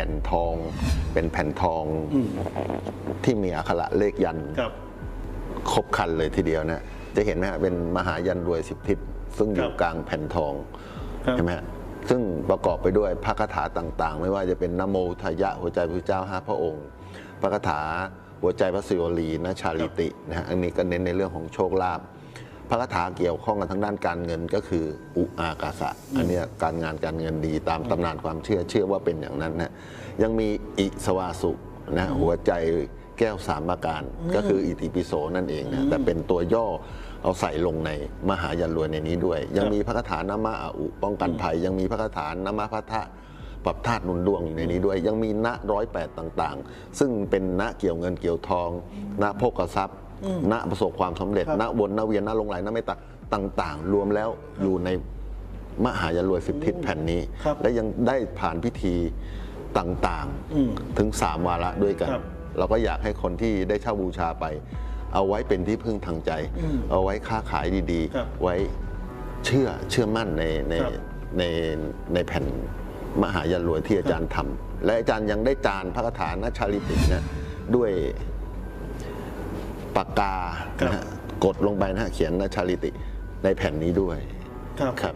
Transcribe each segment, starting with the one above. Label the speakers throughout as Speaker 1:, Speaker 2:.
Speaker 1: ผ่นทอง เป็นแผ่นทองที่มีอักขระเลขยันต์
Speaker 2: ครับ
Speaker 1: ครบครันเลยทีเดียวนะจะเห็นไหมฮะเป็นมหายันรวยสิบทิศซึ่งอยู่
Speaker 2: ครับ
Speaker 1: กลางแผ่นทอง
Speaker 2: ครับ
Speaker 1: ใช่ไหมฮะซึ่งประกอบไปด้วยพระคาถาต่าง ๆ ไม่ว่าจะเป็นนโมทายะหัวใจพระเจ้าห้าพระองค์ พระคาถาหัวใจพระศิวลีนะชาลิตินะฮะอันนี้ก็เน้นในเรื่องของโชคลาภ พระคาถาเกี่ยวข้องกันทางด้านการเงินก็คืออุอากาสะอันเนี้ยการงานการเงินดีตามตำนานความเชื่อเชื่อว่าเป็นอย่างนั้นนะยังมีอิสวาสุนะหัวใจแก้วสามประการก็คืออิติปิโสนั่นเองนะแต่เป็นตัวย่อเอาใส่ลงในมหายันรวยในนี้ด้วย ยังมีพระคาถานามะอาอุป้องกันภัย ยังมีพระคาถานามะพัทธะปรับธาตุหนุนดวงอยู่ในนี้ด้วย ยังมีณร้อยแปดต่างๆ ซึ่งเป็นณเกี่ยวเงินเกี่ยวทองณโภคทรัพย์ ณประสบความสำเร็จ
Speaker 2: ครับ
Speaker 1: ณวนณเวียนณลงไหลณไม่ตะต่าง ๆ รวมแล้วอยู่ในมหายารวยสิบทิศแผ่นนี้
Speaker 2: ครับ
Speaker 1: และยังได้ผ่านพิธีต่าง
Speaker 2: อืม
Speaker 1: ๆถึงสามวาระด้วยกัน
Speaker 2: ครับ
Speaker 1: เราก็อยากให้คนที่ได้เช่าบูชาไป เอาไว้เป็นที่พึ่งทางใจ เอาไว้ค้าขายดี
Speaker 2: ครับ
Speaker 1: ๆไว้เชื่อเชื่อมั่นในใน
Speaker 2: ครับ
Speaker 1: ในในแผ่นมหายันรวยที่อาจารย์ทำและอาจารย์ยังได้จานพระคาถานาชาลิตินะด้วย ปากกา
Speaker 2: ครับ
Speaker 1: นะฮะกดลงไปนะฮะเขียนนาชาลิติในแผ่นนี้ด้วย
Speaker 2: ครับ
Speaker 1: ครับ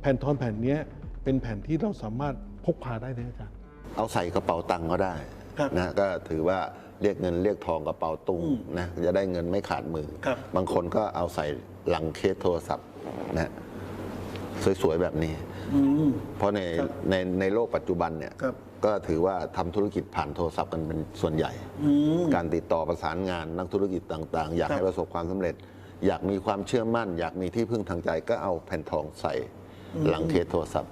Speaker 3: แผ่นทองแผ่นเนี้ยเป็นแผ่นที่เราสามารถพกพาได้นะอาจารย์
Speaker 1: เอาใส่กระเป๋าตังค์ก็ได้
Speaker 2: ครับ
Speaker 1: นะก็ถือว่าเรียกเงินเรียกทองกระเป๋าตุ้งนะจะได้เงินไม่ขาดมือ
Speaker 2: ครับ
Speaker 1: บางคนก็เอาใส่หลังเคสโทรศัพท์นะ สวยๆแบบนี้
Speaker 2: อืม
Speaker 1: เพราะใน
Speaker 2: ครับ
Speaker 1: ในในโลกปัจจุบันเนี่ย
Speaker 2: ครับ
Speaker 1: ก็ถือว่าทำธุรกิจผ่านโทรศัพท์กันเป็นส่วนใหญ่
Speaker 2: อืม
Speaker 1: การติดต่อประสานงานนักธุรกิจต่างๆ อยาก
Speaker 2: ครับ
Speaker 1: ให้ประสบความสำเร็จ อยากมีความเชื่อมั่น อยากมีที่พึ่งทางใจก็เอาแผ่นทองใส่หลังเคสโทรศัพท์